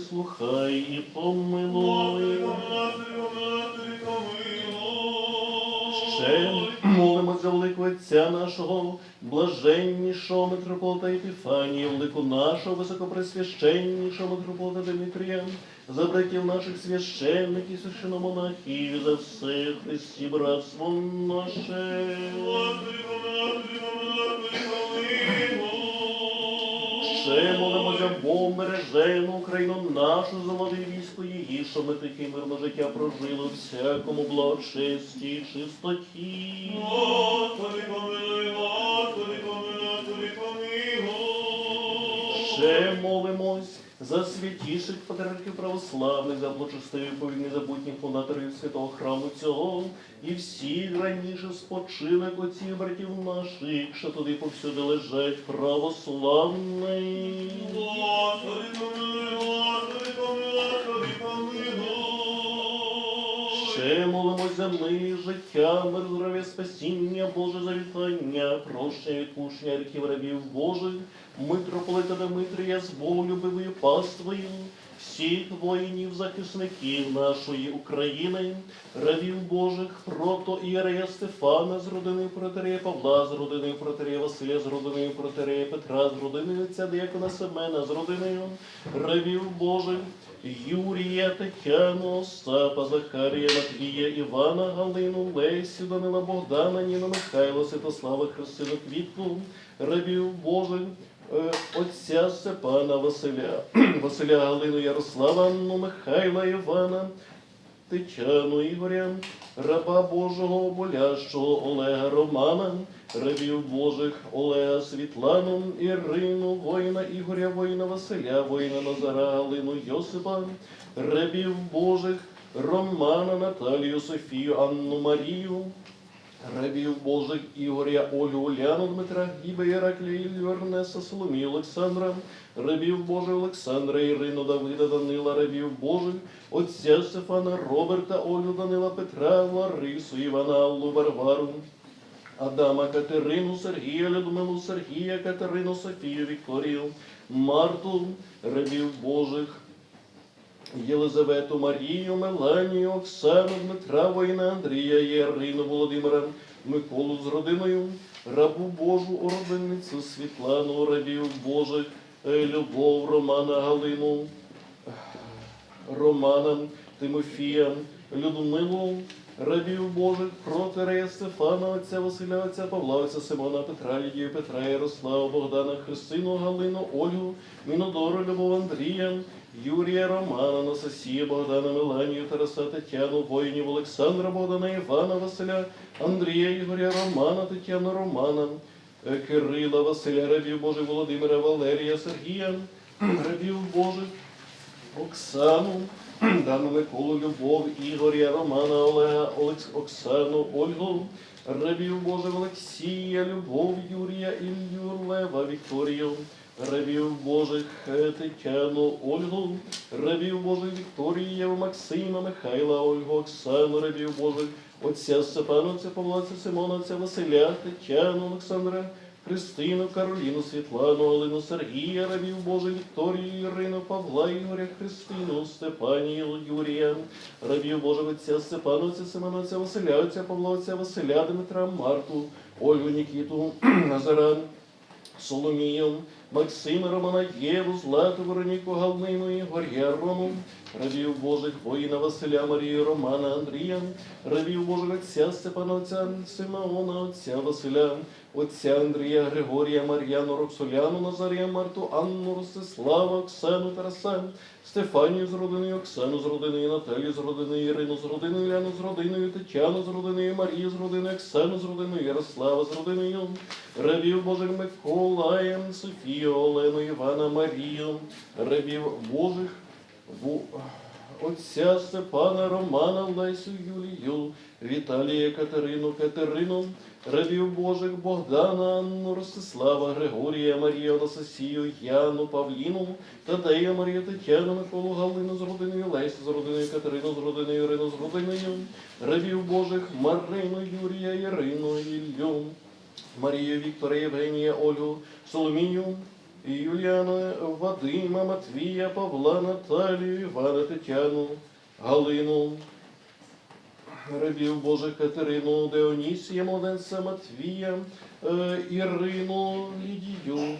вислухай і помилуй. Ще молимось за великого Отця нашого, блаженнішого митрополита Епіфанія, велику нашого високопресвященнішого митрополита Дмитрія, за братів наших священників, священомонахів, за все Христі братство наше. Ще молимося мережену Україну нашу за влади військо її, що ми таке мирне життя прожили всякому благочесті і чистоті. Господи, помилуй, Господи, помилуй, Господи, помилуй. Ще молимось за святіших патріархів православних, за благочестивих повільні забутніх фундаторів святого храму цього, і всі раніше спочилих отців братів наших, що туди повсюди лежать православний. Ще молимось мир, життя, мир, здоров'я, спасіння, Боже завітання, прощення, відпущення гріхів рабів Божих, митрополита Дмитрія з Боголюбивою паствою, всіх воїнів, захисників нашої України, рабів Божих, прото Іерея Стефана з родиною протерея Павла, з родиною протерея Василя, з родиною протерея Петра, з родиною отця Диякона Семена, з родиною рабів Божих, Юрія, Тетяну, Остапа, Захарія, Матвія, Івана, Галину, Лесю, Данила, Богдана, Ніну, Михайла, Святослава, Христину, Квітку, рабів Божих, отця Степана, Василя, Василя, Галину, Ярослава, Михайла, Івана, Тетяну, Ігоря, раба Божого, болящого Олега Романа, рабів Божих Олега Світлану, Ірину, воїна Ігоря, воїна Василя, воїна Назара, Галину Йосипа, рабів Божих Романа, Наталію, Софію, Анну Марію, рабів Божих Ігоря, Олю, Уляну, Дмитра, Гіба, Іраклія, Ілью, Ернеста, Соломію, Олександра, рабів Божих Олександра, Ірину, Давида, Данила, рабів Божих, отця Стефана, Роберта, Олю, Данила, Петра, Ларису, Івана, Аллу, Варвару, Адама, Катерину, Сергія, Людмилу, Сергія, Катерину, Софію, Вікторію, Марту, рабів Божих, Єлизавету, Марію, Меланію, Оксану, Дмитра, Воїна, Андрія, Ярину, Володимира, Миколу з родиною, рабу Божу, ородинницю Світлану, рабів Божих, е, Любов, Романа, Галину, Романа, Тимофія, Людмилу, рабів Божих, Протерея, Стефана, отця Василя, отця Павла, отця Симона, Петра, Лідію, Петра, Ярослава, Богдана, Христину, Галину, Ольгу, Мінодору, Любов, Андрія, Юрія, Романа, Анастасія, Богдана, Меланію, Тараса, Тетяну, воїнів Олександра, Богдана, Івана, Василя, Андрія, Ігоря, Романа, Тетяну, Романа, е, Кирила, Василя, рабів Божих, Володимира, Валерія, Сергія, рабів Божих, Оксану, Дану Миколу, Любов, Ігоря, Романа, Олега, Олекс, Оксану, Ольгу, рабів Божих Олексія, Любов, Юрія, Ілью, Лева, Вікторію, рабів Божих е, Тетяну, Ольгу, рабів Божих Вікторія, Максима, Михайла, Ольгу, Оксану, рабів Божих, отця Степана, отця Павла, отця Симона, отця Василя, Тетяну, Олександра, Христину, Кароліну, Світлану, Олину, Сергія, рабів Божий, Вікторію, Ірину, Павла, Ігоря, Христину, Степанію, Юрія, рабів Божих, отця Степана, отця Семена, отця Василя, отця Павла, отця Василя, Дмитра, Марту, Ольгу, Нікіту, Назаран, Соломію, Максима, Романа, Єву, Злату, Вероніку, і Ігоря, Рому, Равів Божих, воїна Василя, Марії Романа, Андрія, Равів Божих, отця Степана, отця Симеона, отця Василя, отця Андрія, Григорія, Мар'яну, Роксоляну, Назарія, Марту, Анну, Ростислава, Оксану, Тараса, Стефанію з родиною, Оксану з родиною, Наталію з родиною, Ірину з родиною, Іляну з родиною, Тетяну з родиною, Марію з родиною, Оксану з родиною, Ярослава з родиною, рабів Божих Миколаєм, Софію, Олену, Івана, Марію, рабів Божих, Бу- отця Степана, Романа, Лесю, Юлію, Віталія, Катерину, Катерину, рабів Божих, Богдана, Анну, Ростислава, Григорія, Марію, Анастасію, Яну, Павліну, Тадея, Марію, Тетяну, Миколу, Галину з родиною, Лесю з родиною, Катерину з родиною, Ірину з родиною, рабів Божих, Марину, Юрія, Ірину, Іллю, Марію, Віктора, Євгенія, Ольгу, Соломію, Юліана, Вадима, Матвія, Павла, Наталію, Івана, Тетяну, Галину, рабів Божих Катерину, Деонісія, Младенця, Матвія, е, Ірину, Лідію,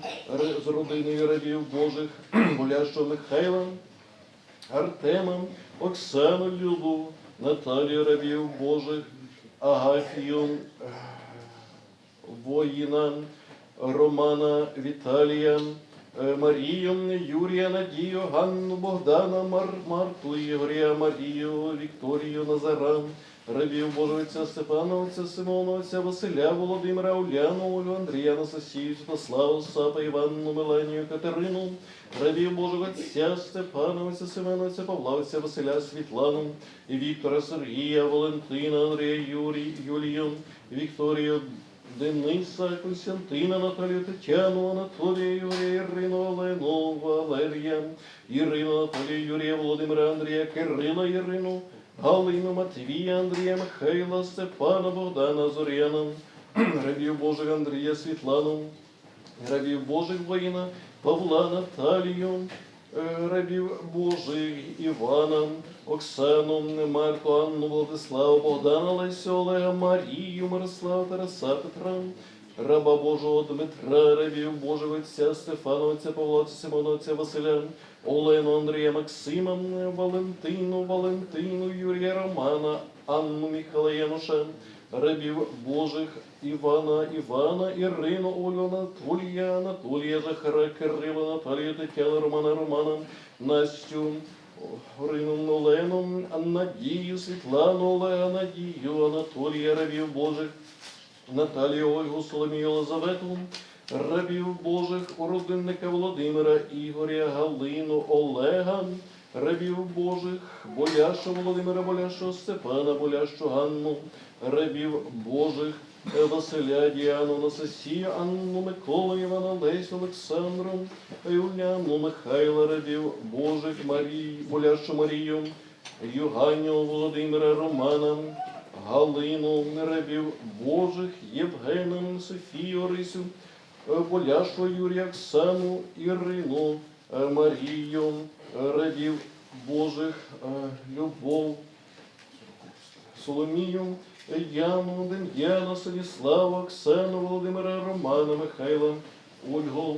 з родиною рабів Божих, Болящого Михайла, Артема, Оксану Люду, Наталію рабів Божих, Агафію, воїна, Романа Віталія, Марію, Юрія, Надію, Ганну, Богдана, Мар, Марту, Ігоря, Марію, Вікторію, Назара, рабів Божовиця, Степановиця, Симоновиця, Василя, Володимира, Уляну, Олю, Андрія, Насосію, Святославу, Сапа, Іванну, Меленію, Катерину, рабів Божого Степановиця, Семеновиця, Павлавиця, Василя, Світлану, Віктора, Сергія, Валентина, Андрія, Юрій, Юлію, Вікторію, Дениса, Константина, Наталію, Тетяну, Анатолія, Юрія, Ірину, Олену, Валерія, Ірину, Анатолія, Юрія, Володимира, Андрія, Кирила, Ірину, Галину, Матвія, Андрія, Михайла, Степана, Богдана, Зоряна, рабів Божих Андрія, Світлану, рабів Божих воїна, Павла, Наталію, рабів Божих Івана, Оксану, Марку, Анну, Владиславу, Богдана, Лесю, Олега, Марію, Мирослава, Тараса, Петра, раба Божого Дмитра, рабів Божого Отця, Стефановиця, Павла, Симоновця, Василя, Олену, Андрія, Максима, Валентину, Валентину, Юрія, Романа, Анну, Михайла, Януша, рабів Божих Івана, Івана, Ірину, Олю, Анатолія, Анатолія, Захара, Кирила, Наталію, Тетяну, Романа, Романа, Настю, Орину, Олену, Надію, Світлану, Олега, Надію, Анатолія, рабів Божих, Наталію, Ольгу, Соломію, Елизавету, рабів Божих, родинника Володимира, Ігоря, Галину, Олега, рабів Божих, Боляшу Володимира, Боляшу, Степана, Боляшу, Ганну, рабів Божих, Василя, Діану, Насосію, Анну, Миколу, Івана, Лесю, Олександру, Юліану, Михайла, рабів Божих, Марії, Боляшу Марію, Юганю, Володимира, Романа, Галину, рабів Божих, Євгена, Софію, Орисю, е, Боляшу, Юрія, Оксану, Ірину, е, Марію, е, рабів Божих, е, Любов, Соломію, Яну, Дем'яна, Станіслава, Оксану, Володимира, Романа, Михайла, Ольгу,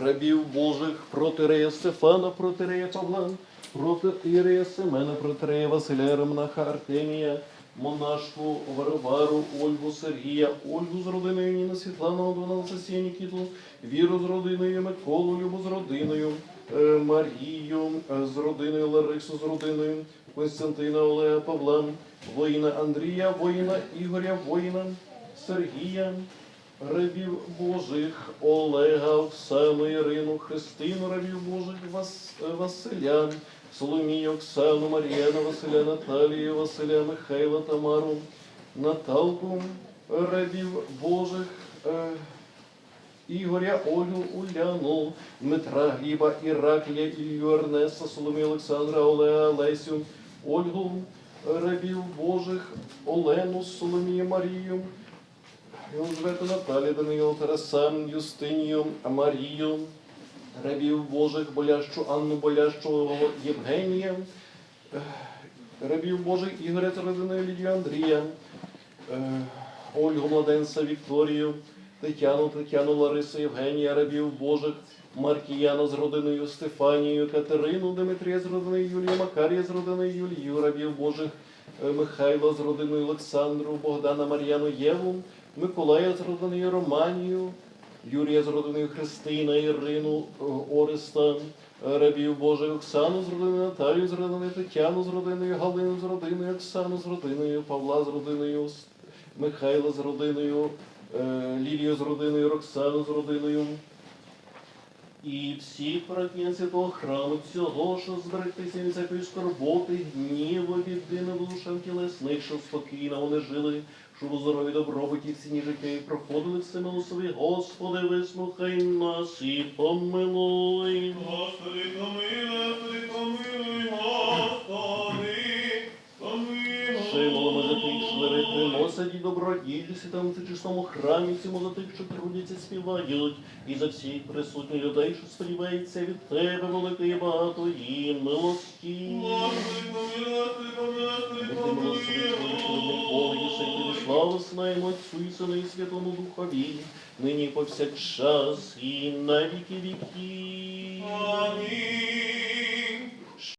рабів Божих, протирея Стефана, протирея Павла, протирея Семена, протирея Василя, Ромнаха, Артемія, монашку Варвару, Ольгу, Сергія, Ольгу з родиною Ніна, Світлану, Анастасію, Нікіту, Віру з родиною, Миколу, Любу з родиною, е, Марію е, з родиною, Ларису з родиною, Константина, Олега, Павла, воїна Андрія, воїна Ігоря, воїна Сергія, рабів Божих, Олега, Оксану, Ірину, Христину, рабів Божих, Вас, Василя, Соломію, Оксану, Мар'яна, Василя, Наталію, Василя, Михайла, Тамару, Наталку, рабів Божих, е, Ігоря, Олю, Уляну, Дмитра, Гліба, Іраклія, Ілью, Ернеста, Соломію, Олександра, Олега, Лесю, Ольгу, рабів Божих, Олену, Соломію, Марію, Єлизавету, Наталію, Даниїла, Тараса, Юстинію, Марію, рабів Божих, Болящу, Анну Болящу, Євгенія, рабів Божих, Ігоря та родиною Лідію Андрія, е, Ольгу Младенця, Вікторію, Тетяну, Тетяну, Ларису, Євгенія, рабів Божих, Маркіяна з родиною Стефанією, Катерину, Дмитрія з родиною Юлію, Макарія з родиною Юлію, рабів Божих, е, Михайла з родиною Олександру, Богдана, Мар'яну, Єву, Миколая з родиною Романію, Юрія з родиною Христина, Ірину, е, Ореста, е, рабів Божих, Оксану з родиною Наталію з родиною Тетяну з родиною, Галину з родиною, Оксану з родиною, Павла з родиною, Михайла з родиною, е, Лілію з родиною, Роксану з родиною. І всі прагненці того храму цього, що зберегтися від всякої скорботи, гніву, біди душам тілесних, щоб спокійно вони жили, щоб у здорові добробуті в ціні життя і проходили все милосові. Господи, вислухай нас і помилуй. Господи, помилуй, помилуй, Господи, помилуй. Шимоло, ми за тих, що Господи, добродійся там у чистому храмі цьому за тих, що трудяться, співають, і за всіх присутніх людей, що сподівається від тебе, милості. Милосердним, помилуй. Богу, і тобі славу знаємо Отцю і Сину і Святому Духові, нині повсякчас і на віки віки. Амінь.